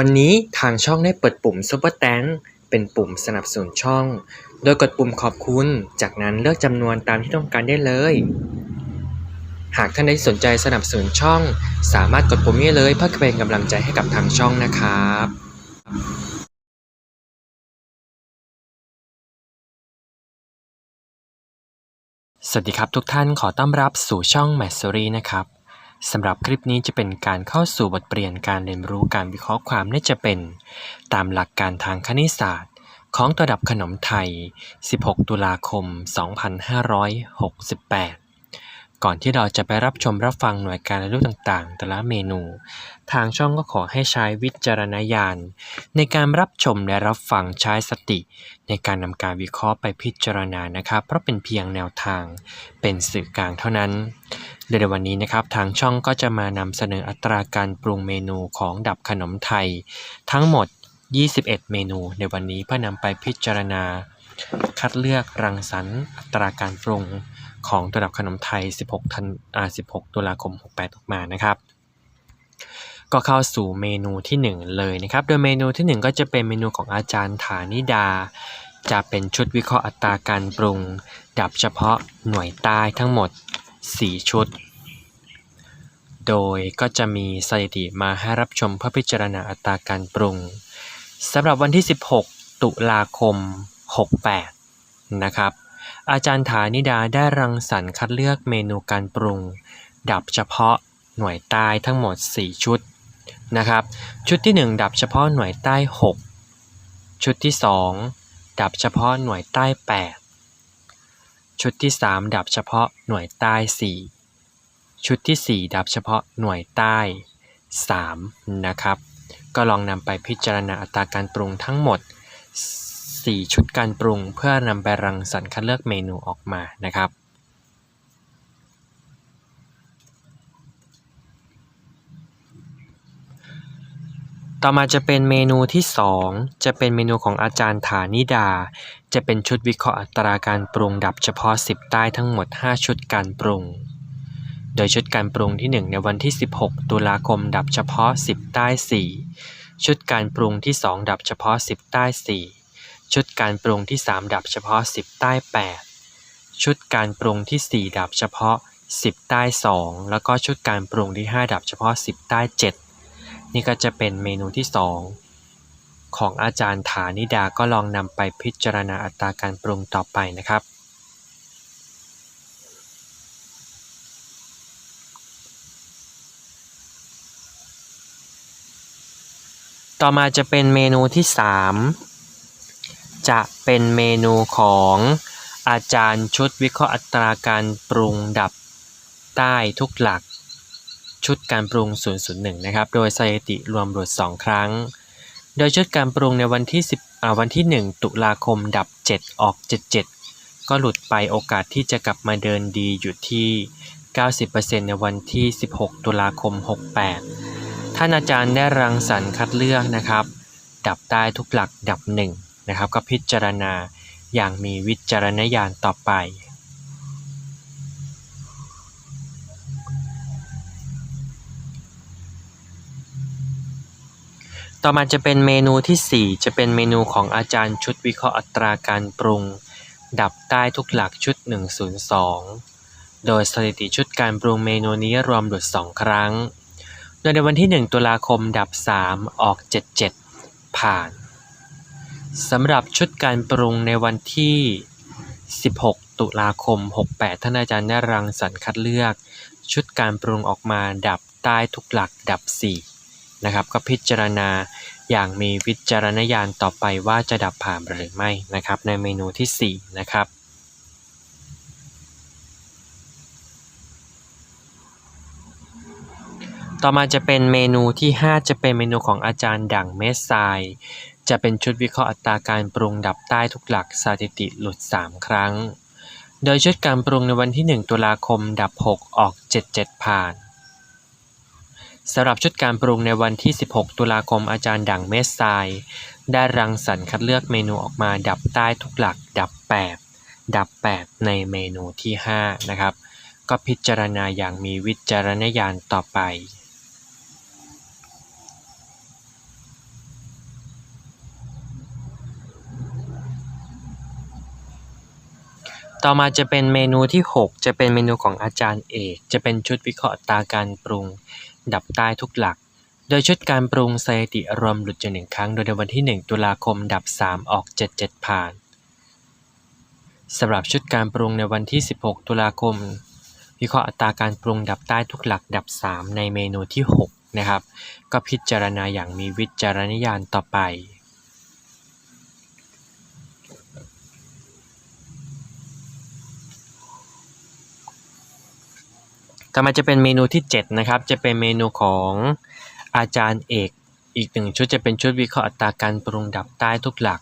วันนี้ทางช่องได้เปิดปุ่ม Super Thanks เป็นปุ่มสนับสนุนช่อง โดยกดปุ่มขอบคุณ จากนั้นเลือกจำนวนตามที่ต้องการได้เลย หากท่านใดสนใจสนับสนุนช่อง สามารถกดปุ่มนี้เลยเพื่อเป็นกำลังใจให้กับทางช่องนะครับสวัสดีครับทุกท่านขอต้อนรับสู่ช่อง m a s o r y นะครับ สำหรับคลิปนี้จะเป็นการเข้าสู่บทเรียนการเรียนรู้การวิเคราะห์ความน่าจะเป็น ตามหลักการทางคณิตศาสตร์ ของตระดับขนมไทย 16 ตุลาคม 2568 ก่อนที่เราจะไปรับชมรับฟังหน่วยการเรียนรู้ต่างๆ แต่ละเมนู ทางช่องก็ขอให้ใช้วิจารณญาณ ในการรับชมและรับฟังใช้สติ ในการนำการวิเคราะห์ไปพิจารณานะครับ เพราะเป็นเพียงแนวทาง เป็นสื่อกลางเท่านั้น ในวันนี้นะครับทางช่องก็จะมานำเสนออัตราการปรุงเมนูของดับขนมไทย ทั้งหมด 21 เมนูในวันนี้เพื่อนำไปพิจารณา คัดเลือกรังสรรค์อัตราการปรุงของตระดับขนมไทย 16 ธันอ่า16 ตุลาคม 68 ออกมานะครับ ก็เข้าสู่เมนูทีหนึ่1 เลยนะครับ โดยเมนูทีหนึ่1 ก็จะเป็นเมนูของอาจารย์ฐานิดา จะเป็นชุดวิเคราะห์อัตราการปรุง ดับเฉพาะหน่วยใต้ทั้งหมด 4 ชุด โดยก็จะมีสถิติมาให้รับชมเพื่อพิจารณาอัตราการปรุงสำหรับวันที่ 16 ตุลาคม 68 นะครับ อาจารย์ฐานิดาได้รังสรรค์คัดเลือกเมนูการปรุง ดับเฉพาะหน่วยใต้ทั้งหมด 4 ชุดนะครับ ชุดที่ 1 ดับเฉพาะหน่วยใต้ 6 ชุดที่ 2 ดับเฉพาะหน่วยใต้ 8 ชุดที่ 3 ดับเฉพาะหน่วยใต้ 4 ชุดที่ 4 ดับเฉพาะหน่วยใต้ 3 นะครับ ก็ลองนำไปพิจารณาอัตราการปรุงทั้งหมด 4 ชุดการปรุงเพื่อนำไปรังสรรค์คัดเลือกเมนูออกมานะครับ ต่อมาจะเป็นเมนูที่ 2 จะเป็นเมนูของอาจารย์ฐานิดา จะเป็นชุดวิเคราะห์อัตราการปรุงดับเฉพาะ 10 ใต้ทั้งหมด 5 ชุดการปรุง โดยชุดการปรุงที่ 1 ในวันที่ 16 ตุลาคมดับเฉพาะ 10 ใต้ 4 ชุดการปรุงที่ 2 ดับเฉพาะ 10 ใต้ 4 ชุดการปรุงที่ 3 ดับเฉพาะ 10 ใต้ 8 ชุดการปรุงที่ 4 ดับเฉพาะ 10 ใต้ 2 แล้วก็ชุดการปรุงที่ 5 ดับเฉพาะ 10 ใต้ 7 นี่ก็จะเป็นเมนูที่ 2 ของอาจารย์ฐานิดาก็ลองนำไปพิจารณาอัตราการปรุงต่อไปนะครับ ต่อมาจะเป็นเมนูที่ 3 จะเป็นเมนูของอาจารย์ชุดวิเคราะห์อัตราการปรุงดับใต้ทุกหลัก ชุดการปรุง 001 นะครับ โดยสถิติรวมหลุด 2 ครั้ง โดยชุดการปรุงในวันที่ 10 วันที่ 1 ตุลาคมดับ 7 ออก 77 ก็หลุดไปโอกาสที่จะกลับมาเดินดีอยู่ที่ 90%ในวันที่ 16 ตุลาคม 68 ท่านอาจารย์ได้รังสรรค์คัดเลือกนะครับ ดับได้ทุกหลักดับหนึ่งนะครับ ก็พิจารณาอย่างมีวิจารณญาณต่อไป ต่อมาจะเป็นเมนูทีสี่ 4 จะเป็นเมนูของอาจารย์ชุดวิเคราะห์อัตราการปรุง ดับใต้ทุกหลักชุด 102 โดยสถิติชุดการปรุงเมนูนี้รวมหลุด 2 ครั้ง โดยในวันที่ 1 ตุลาคมดับ 3 ออก 77 ผ่านสำหรับชุดการปรุงในวันที่ 16 ตุลาคม 68 ท่านอาจารย์ได้รังสรรค์คัดเลือก ชุดการปรุงออกมาดับใต้ทุกหลักดับ 4 นะครับ ก็พิจารณาอย่างมีวิจารณญาณต่อไปว่าจะดับผ่านหรือไม่นะครับ ในเมนูที่ 4 นะครับต่อมาจะเป็นเมนูที่ 5 จะเป็นเมนูของอาจารย์ดั่งเมสไซจะเป็นชุดวิเคราะห์อัตราการปรุงดับใต้ทุกหลักสถิติหลุด 3 ครั้ง โดยชุดการปรุงในวันที่ 1 ตุลาคมดับ 6 ออก 77 ผ่าน สำหรับชุดการปรุงในวันที่ 16 ตุลาคมอาจารย์ดั่งเมสไยได้รังสรรค์คัดเลือกเมนูออกมาดับใต้ทุกหลักดับ 8 ดับ 8 ในเมนูที่ 5 นะครับ ก็พิจารณาอย่างมีวิจารณญาณต่อไปต่อมาจะเป็นเมนูที่ 6 จะเป็นเมนูของอาจารย์เอก จะเป็นชุดวิเคราะห์ตาการปรุง ดับใต้ทุกหลัก โดยชุดการปรุงสถิติรวมหลุดอยู่หนึ่งครั้ง โดยในวันที่ 1 ตุลาคมดับ 3 ออก 77 ผ่านสำหรับชุดการปรุงในวันที่ 16 ตุลาคม วิเคราะห์อัตราการปรุงดับใต้ทุกหลักดับ 3 ในเมนูที่ 6 นะครับ ก็พิจารณาอย่างมีวิจารณญาณต่อไป ต่อมาจะเป็นเมนูที่ 7 นะครับ จะเป็นเมนูของอาจารย์เอกอีกหนึ่งชุดจะเป็นชุดวิเคราะห์อัตราการปรุงดับใต้ทุกหลัก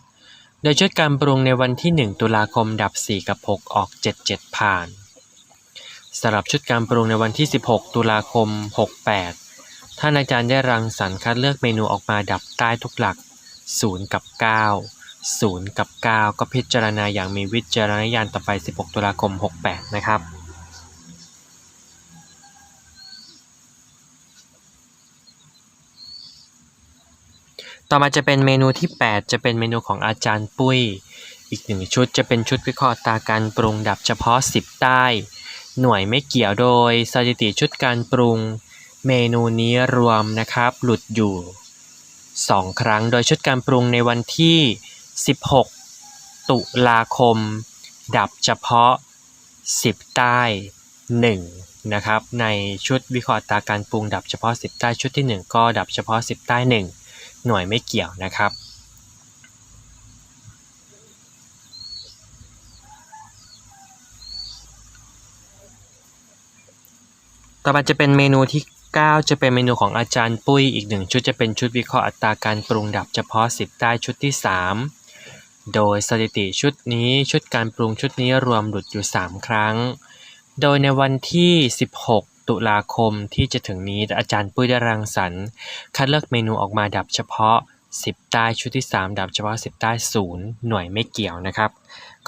โดยชุดการปรุงในวันที่ 1 ตุลาคมดับ 4 กับ 6 ออก 77 ผ่านสำหรับชุดการปรุงในวันที่ 16 ตุลาคม 68 ท่านอาจารย์ได้รังสรรค์คัดเลือกเมนูออกมาดับใต้ทุกหลัก 0 กับ 9 0 กับ 9 ก็พิจารณาอย่างมีวิจารณญาณต่อไป 16 ตุลาคม 68 นะครับ ต่อมาจะเป็นเมนูที่ 8 จะเป็นเมนูของอาจารย์ปุ้ย อีกหนึ่งชุดจะเป็นชุดวิเคราะห์ตาการปรุงดับเฉพาะ 10 ใต้ หน่วยไม่เกี่ยวโดยสถิติชุดการปรุง เมนูนี้รวมนะครับ หลุดอยู่ 2 ครั้งโดยชุดการปรุงในวันที่ 16 ตุลาคม ดับเฉพาะ 10 ใต้ 1 นะครับ ในชุดวิเคราะห์ตาการปรุงดับเฉพาะ 10 ใต้ชุดที่ 1 ก็ดับเฉพาะ 10 ใต้ 1 หน่วยไม่เกี่ยวนะครับ ต่อมาจะเป็นเมนูที่ 9 จะเป็นเมนูของอาจารย์ปุ้ยอีกหนึ่งชุดจะเป็นชุดวิเคราะห์อัตราการปรุงดับเฉพาะ 10 ใต้ชุดที่ 3 โดยสถิติชุดนี้ชุดการปรุงชุดนี้รวมหลุดอยู่ 3 ครั้ง โดยในวันที่ 16 ตุลาคมที่จะถึงนี้ อาจารย์ปุ้ยได้รังสรรค์ คัดเลือกเมนูออกมาดับเฉพาะ 10 ใต้ชุดที่ 3 ดับเฉพาะ 10 ใต้ 0 หน่วยไม่เกี่ยวนะครับ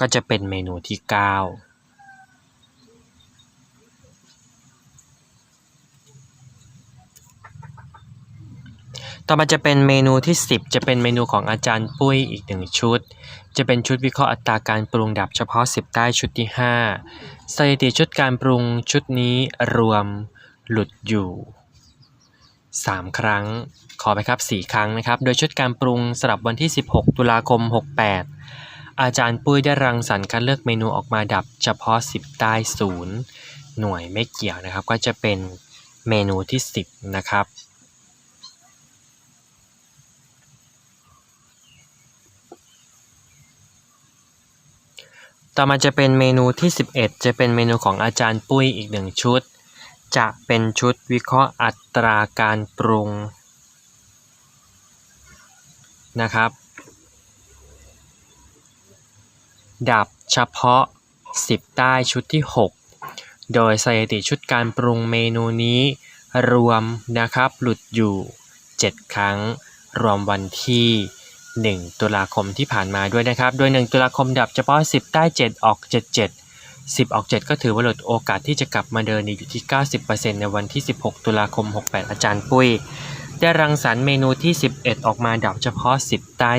ก็จะเป็นเมนูที่ 9 ต่อมาจะเป็นเมนูที่ 10 จะเป็นเมนูของอาจารย์ปุ้ยอีกหนึ่งชุด จะเป็นชุดวิเคราะห์อัตราการปรุงดับเฉพาะ 10 ใต้ชุดที่ 5 สถิติชุดการปรุงชุดนี้รวมหลุดอยู่ 3 ครั้ง ขอไปครับ 4 ครั้งนะครับ โดยชุดการปรุงสำหรับวันที่ 16 ตุลาคม 68 อาจารย์ปุ้ยได้รังสรรค์คัดเลือกเมนูออกมาดับเฉพาะ 10 ใต้0หน่วยไม่เกี่ยวนะครับ ก็จะเป็นเมนูที่ 10 นะครับ ต่อมาจะเป็นเมนูที่ 11 จะเป็นเมนูของอาจารย์ปุ้ยอีกหนึ่งชุด จะเป็นชุดวิเคราะห์อัตราการปรุงนะครับ ดับเฉพาะ 10 ใต้ชุดที่ 6 โดยสถิติชุดการปรุงเมนูนี้รวมนะครับหลุดอยู่ 7 ครั้งรวมวันที่ 1 ตุลาคมที่ผ่านมาด้วยนะครับ โดย 1 ตุลาคมดับเฉพาะ 10 ใต้ 7 ออก 77 10 ออก 7 ก็ถือว่าหลดโอกาสที่จะกลับมาเดินอยู่ที่ 90%ในวันที่ 16 ตุลาคม 68 อาจารย์ปุ้ย ได้รังสรรค์เมนูที่ 11 ออกมาดับเฉพาะ 10 ใต้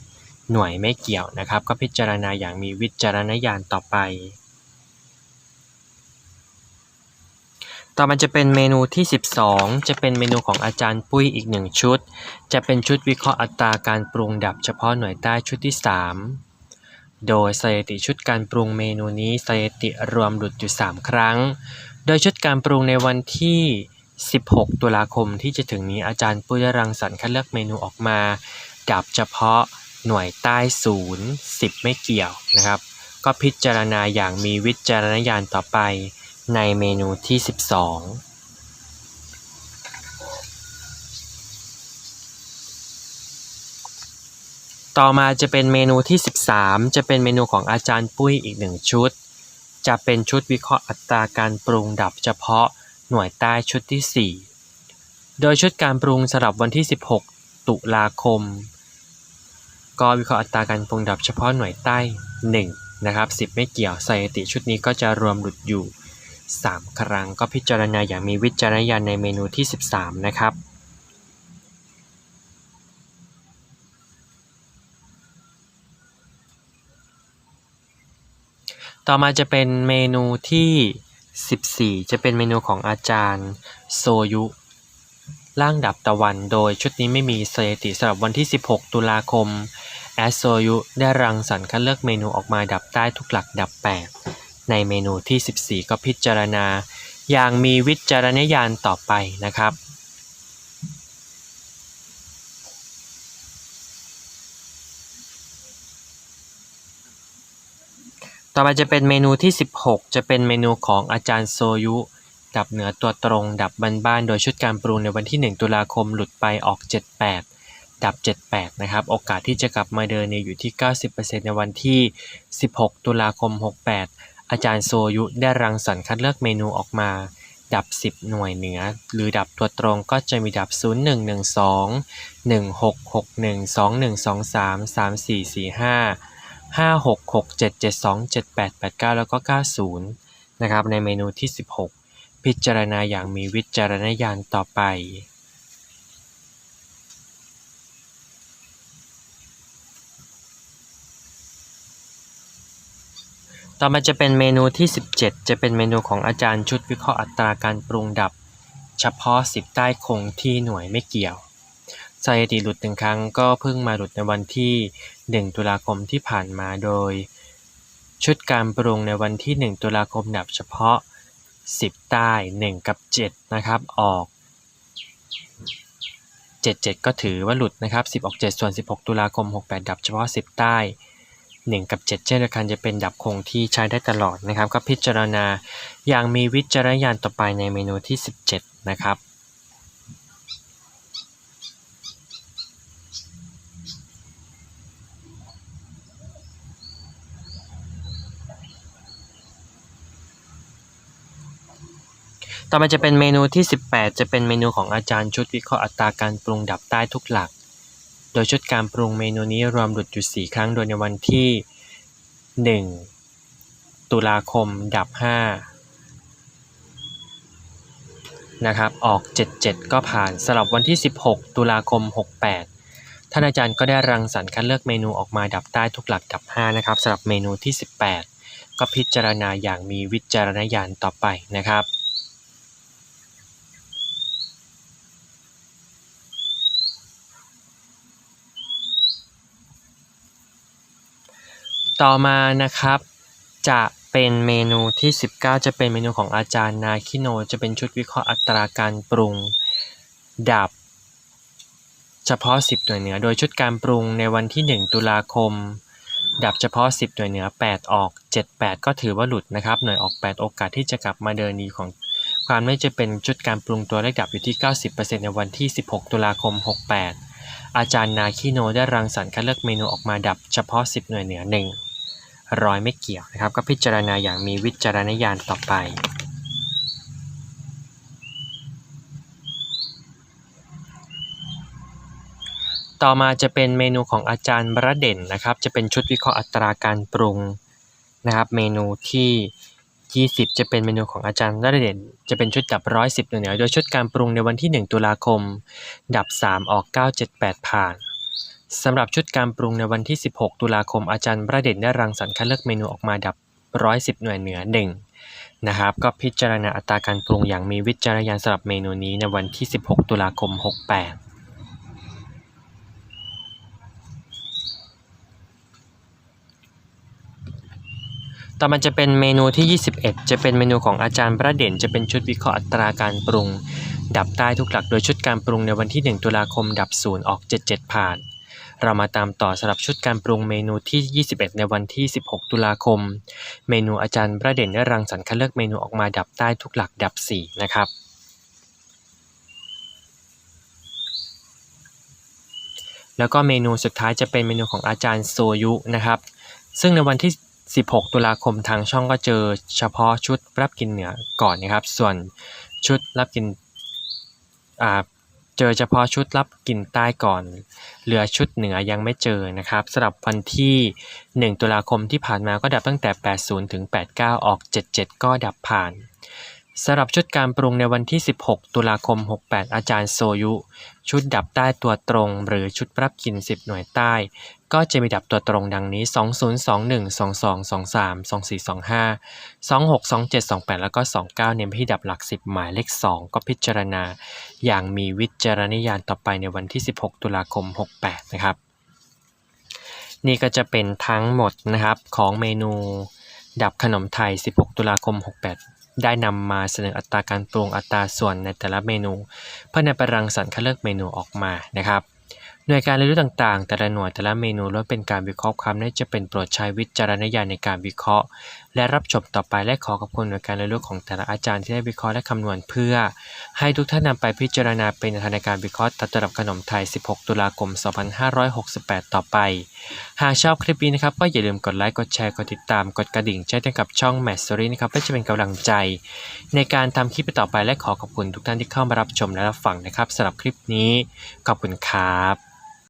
4 หน่วยไม่เกี่ยวนะครับ ก็พิจารณาอย่างมีวิจารณญาณต่อไป ต่อมาจะเป็นเมนูที่ 12 จะเป็นเมนูของอาจารย์ปุ้ยอีกหนึ่งชุด จะเป็นชุดวิเคราะห์อัตราการปรุงดับเฉพาะหน่วยใต้ชุดที่ 3 โดยสถิติชุดการปรุงเมนูนี้สถิติรวมหลุดอยู่ 3 ครั้ง โดยชุดการปรุงในวันที่ 16 ตุลาคมที่จะถึงนี้อาจารย์ปุ้ยรังสรรค์คัดเลือกเมนูออกมา ดับเฉพาะหน่วยใต้ศูนย์10 ไม่เกี่ยวนะครับ ก็พิจารณาอย่างมีวิจารณญาณต่อไป ในเมนูที่12ต่อมาจะเป็นเมนูที่ 13 จะเป็นเมนูของอาจารย์ปุ้ยอีกหนึ่งชุด จะเป็นชุดวิเคราะห์อัตราการปรุงดับเฉพาะหน่วยใต้ชุดที่ 4 โดยชุดการปรุงสำหรับวันที่ 16 ตุลาคม ก็วิเคราะห์อัตราการปรุงดับเฉพาะหน่วยใต้ 1 นะครับ 10 ไม่เกี่ยวสถิติชุดนี้ก็จะรวมหลุดอยู่ 3 ครั้ง ก็พิจารณาอย่างมีวิจารณญาณในเมนูที่ 13 นะครับต่อมาจะเป็นเมนูที่ 14 จะเป็นเมนูของอาจารย์โซยุร่างดับตะวัน โดยชุดนี้ไม่มีสถิติสำหรับวันที่ 16 ตุลาคมแอสโซยุได้รังสรรค์คัดเลือกเมนูออกมาดับใต้ทุกหลักดับ 8 ในเมนูที่ 14 ก็พิจารณา อย่างมีวิจารณญาณต่อไปนะครับ ต่อมาจะเป็นเมนูที่ 16 จะเป็นเมนูของอาจารย์โซยุ ดับเหนือตัวตรง ดับบ้านๆโดยชุดการปรุงในวันที่ 1 ตุลาคมหลุดไปออก 78ดับ 78 นะครับ โอกาสที่จะกลับมาเดินเนี่ยอยู่ที่ 90%ในวันที่ 16 ตุลาคม 68 อาจารย์โซยุได้รังสรรค์คัดเลือกเมนูออกมา ดับ 10 หน่วยเหนือ หรือดับตัวตรงก็จะมีดับ 0112 1661 2123 3445ห้าหกหกเจ็ดเจ็ดสองเจ็ดแปดแปดเก้าแล้วก็เก้าศูนย์นะครับ ในเมนูที่สิบหกพิจารณาอย่างมีวิจารณญาณต่อไป ต่อมาจะเป็นเมนูที่ 17 จะเป็นเมนูของอาจารย์ชุดวิเคราะห์อัตราการปรุงดับ เฉพาะ 10 ใต้คงที่หน่วยไม่เกี่ยวสถิติหลุดหนึ่งครั้งก็เพิ่งมาหลุดในวันที่ 1 ตุลาคมที่ผ่านมาโดย ชุดการปรุงในวันที่ 1 ตุลาคมดับเฉพาะ 10 ใต้ 1 กับ 7 นะครับ ออก 77 ก็ถือว่าหลุดนะครับ 10 ออก 7 ส่วน 16 ตุลาคม 68 ดับเฉพาะ 10 ใต้ 1 กับ 7 เช่นเดียวกันจะเป็นดับคงที่ใช้ได้ตลอดนะครับ ก็พิจารณาอย่างมีวิจารณญาณต่อไปในเมนูที่ 17 นะครับต่อมาจะเป็นเมนูที่ 18 จะเป็นเมนูของอาจารย์ชุดวิเคราะห์อัตราการปรุงดับใต้ทุกหลัก โดยชุดการปรุงเมนูนี้รวมหลุดอยู่ 4 ครั้ง โดยในวันที่ 1 ตุลาคมดับ 5 นะครับ ออก 77 ก็ผ่านสำหรับวันที่ 16 ตุลาคม 68 ท่านอาจารย์ก็ได้รังสรรค์คัดเลือกเมนูออกมาดับใต้ทุกหลักดับ 5 นะครับสำหรับเมนูที่ 18 ก็พิจารณาอย่างมีวิจารณญาณต่อไปนะครับ ต่อมานะครับจะเป็นเมนูที่ 19 จะเป็นเมนูของอาจารย์นาคิโน จะเป็นชุดวิเคราะห์อัตราการปรุง ดับ เฉพาะ 10 หน่วยเหนือ โดยชุดการปรุงในวันที่ 1 ตุลาคม ดับเฉพาะ 10 หน่วยเหนือ 8 ออก 78 ก็ถือว่าหลุดนะครับหน่วยออก 8 โอกาสที่จะกลับมาเดินดีของความไม่จะเป็นชุดการปรุงตัวเลขดับอยู่ที่ 90%ในวันที่ 16 ตุลาคม 68 อาจารย์นาคิโนได้รังสรรค์คัดเลือกเมนูออกมาดับเฉพาะ 10 หน่วยเหนือ 1 ร้อยไม่เกี่ยวนะครับ ก็พิจารณาอย่างมีวิจารณญาณต่อไป ต่อมาจะเป็นเมนูของอาจารย์บระเด่นนะครับ จะเป็นชุดวิเคราะห์อัตราการปรุงนะครับ เมนูที่ 20 จะเป็นเมนูของอาจารย์บระเด่น จะเป็นชุดดับ 110หน่วยเหนือโดยชุดการปรุงในวันที่ 1 ตุลาคม ดับ 3 ออก 978 ผ่าน สำหรับชุดการปรุงในวันที่ 16 ตุลาคมอาจารย์ประเด็นได้รังสรรค์คัดเลือกเมนูออกมาดับ 110 หน่วยเหนือ1นะครับ ก็พิจารณาอัตราการปรุงอย่างมีวิจารณญาณสำหรับเมนูนี้ในวันที่ 16 ตุลาคม 68ต่อมาจะเป็นเมนูที่ 21 จะเป็นเมนูของอาจารย์ประเด่น จะเป็นชุดวิเคราะห์อัตราการปรุง ดับใต้ทุกหลักโดยชุดการปรุงในวันที่ 1 ตุลาคมดับ 0 ออก 77 ผ่าน เรามาตามต่อสำหรับชุดการปรุงเมนูที่ 21 ในวันที่ 16 ตุลาคม เมนูอาจารย์ประเด่นได้รังสรรค์คัดเลือกเมนูออกมาดับใต้ทุกหลักดับ 4 นะครับแล้วก็เมนูสุดท้ายจะเป็นเมนูของอาจารย์โซยุนะครับ ซึ่งในวันที่ 16 ตุลาคมทางช่องก็เจอเฉพาะชุดรับกินเหนือก่อนนะครับ ส่วนชุดรับกินอ่า เจอเฉพาะชุดรับกลิ่นใต้ก่อน เหลือชุดเหนือยังไม่เจอนะครับสำหรับวันที่ 1 ตุลาคมที่ผ่านมาก็ดับตั้งแต่ 80 ถึง 89 ออก 77 ก็ดับผ่านสำหรับชุดการปรุงในวันที่ 16 ตุลาคม 68 อาจารย์โซยุ ชุดดับใต้ตัวตรง หรือชุดรับกลิ่น 10 หน่วยใต้ ก็จะมีดับตัวตรงดังนี้ 2021 2223 2425 26 27 28 แล้วก็ 29 เน้นไปที่ดับหลัก 10 หมายเลข 2 ก็พิจารณา อย่างมีวิจารณญาณต่อไปในวันที่ 16 ตุลาคม 68 นะครับ นี่ก็จะเป็นทั้งหมดนะครับของเมนูดับขนมไทย 16 ตุลาคม 68 ได้นำมาเสนออัตราการปรุงอัตราส่วนในแต่ละเมนู เพื่อนำไปรังสรรค์คัดเลือกเมนูออกมานะครับ หน่วยการเรียนรู้ต่างๆ แต่ละหน่วยแต่ละเมนูล้วนเป็นการวิเคราะห์ความน่าจะเป็นโปรดใช้วิจารณญาณในการวิเคราะห์ และรับชมต่อไปและขอขอบคุณหน่วยการเรียนรู้ของแต่ละอาจารย์ที่ได้วิเคราะห์และคำนวณเพื่อ ให้ทุกท่านนำไปพิจารณาเป็นทางในการวิเคราะห์ตัดระดับขนมไทย 16 ตุลาคม 2568 ต่อไป หากชอบคลิปนี้นะครับก็อย่าลืมกดไลค์กดแชร์กดติดตามกดกระดิ่งแจ้งเตือนกับช่อง m a t s o r y นะครับเพื่อจะเป็นกำลังใจ ในการทำคลิปต่อไปและขอขอบคุณทุกท่านที่เข้ามารับชมและรับฟังนะครับสำหรับคลิปนี้ขอบคุณครับ